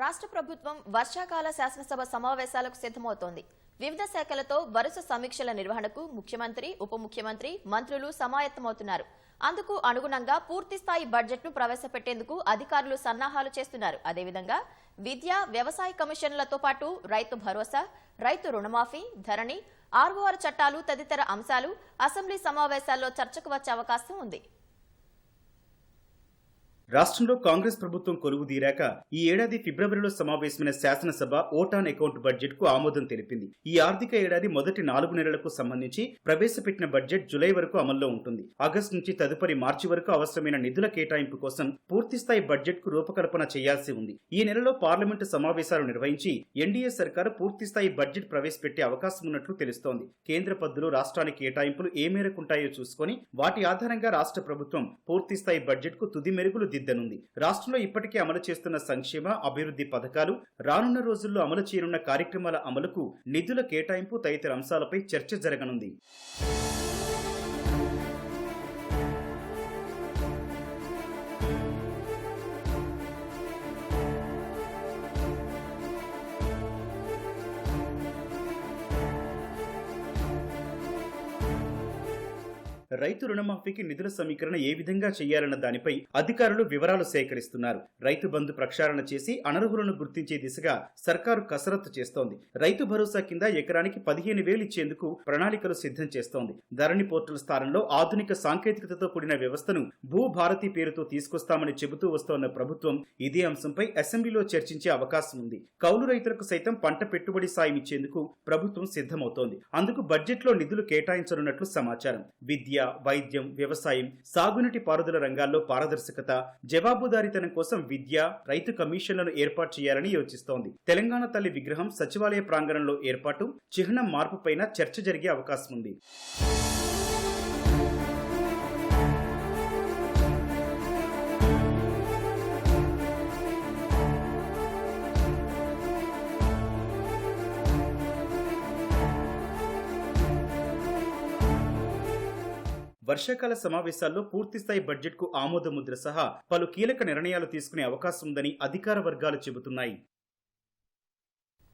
రాష్ట్ర ప్రభుత్వం వర్షాకాల శాసనసభ సమావేశాలకు సిద్దమవుతోంది వివిధ శాఖలతో వరుస సమీక్షల నిర్వహణకు ముఖ్యమంత్రి ఉప ముఖ్యమంత్రి మంత్రులు సమాయత్తమవుతున్నారు. అందుకు అనుగుణంగా పూర్తిస్థాయి బడ్జెట్ను ప్రవేశపెట్టేందుకు అధికారులు సన్నాహాలు చేస్తున్నారు. అదేవిధంగా విద్య వ్యవసాయ కమిషన్లతో పాటు రైతు భరోసా రైతు రుణమాఫీ ధరణి ఆర్ఓఆర్ చట్టాలు తదితర అంశాలు అసెంబ్లీ సమావేశాల్లో చర్చకు వచ్చే అవకాశం ఉంది. రాష్ట్రంలో కాంగ్రెస్ ప్రభుత్వం కొలువు తీరాక ఈ ఏడాది ఫిబ్రవరిలో సమావేశమైన శాసనసభ ఓటాన్ అకౌంట్ బడ్జెట్కు ఆమోదం తెలిపింది. ఈ ఆర్థిక ఏడాది మొదటి నాలుగు నెలలకు సంబంధించి ప్రవేశపెట్టిన బడ్జెట్ జులై వరకు అమల్లో ఉంటుంది. ఆగస్టు నుంచి తదుపరి మార్చి వరకు అవసరమైన నిధుల కేటాయింపు కోసం పూర్తిస్థాయి బడ్జెట్కు రూపకల్పన చేయాల్సి ఉంది. ఈ నెలలో పార్లమెంటు సమావేశాలు నిర్వహించి ఎన్డీఏ సర్కారు పూర్తిస్థాయి బడ్జెట్ ప్రవేశపెట్టే అవకాశం ఉన్నట్లు తెలుస్తోంది. కేంద్ర పద్దులు రాష్ట్రానికి కేటాయింపులు ఏ మేరకు ఉంటాయో చూసుకొని వాటి ఆధారంగా రాష్ట్ర ప్రభుత్వం పూర్తిస్థాయి బడ్జెట్కు తుది మెరుగులు దిద్దనుంది. రాష్ట్రంలో ఇప్పటికే అమలు చేస్తున్న సంక్షేమ అభివృద్ధి పథకాలు రానున్న రోజుల్లో అమలు చేయనున్న కార్యక్రమాల అమలుకు నిధుల కేటాయింపు తదితర అంశాలపై చర్చ జరగనుంది. రైతు రుణమాఫీకి నిధుల సమీకరణ ఏ విధంగా చేయాలన్న దానిపై అధికారులు వివరాలు సేకరిస్తున్నారు. రైతు బంధు ప్రక్షాళన చేసి అనర్హులను గుర్తించే దిశగా సర్కారు కసరత్తు చేస్తోంది. రైతు భరోసా కింద ఎకరానికి పదిహేను వేలు ఇచ్చేందుకు ప్రణాళికలు సిద్ధం చేస్తోంది. ధరణి పోర్టల్ స్థానంలో ఆధునిక సాంకేతికతతో కూడిన వ్యవస్థను భూభారతి పేరుతో తీసుకొస్తామని చెబుతూ వస్తోన్న ప్రభుత్వం ఇదే అంశంపై అసెంబ్లీలో చర్చించే అవకాశం ఉంది. కౌలు రైతులకు సైతం పంట పెట్టుబడి సాయం ఇచ్చేందుకు ప్రభుత్వం సిద్ధమవుతోంది. అందుకు బడ్జెట్లో నిధులు కేటాయించనున్నట్లు సమాచారం. విద్య వైద్యం వ్యవసాయం సాగునీటి పారుదల రంగాల్లో పారదర్శకత జవాబుదారీతనం కోసం విద్య రైతు కమిషన్లను ఏర్పాటు చేయాలని యోచిస్తోంది. తెలంగాణ తల్లి విగ్రహం సచివాలయ ప్రాంగణంలో ఏర్పాటు చిహ్నం మార్పుపైన చర్చ జరిగే అవకాశం ఉంది వర్షాకాల సమావేశాల్లో పూర్తిస్థాయి బడ్జెట్కు ఆమోదముద్ర సహా పలు కీలక నిర్ణయాలు తీసుకునే అవకాశం ఉందని అధికార వర్గాలు చెబుతున్నాయి.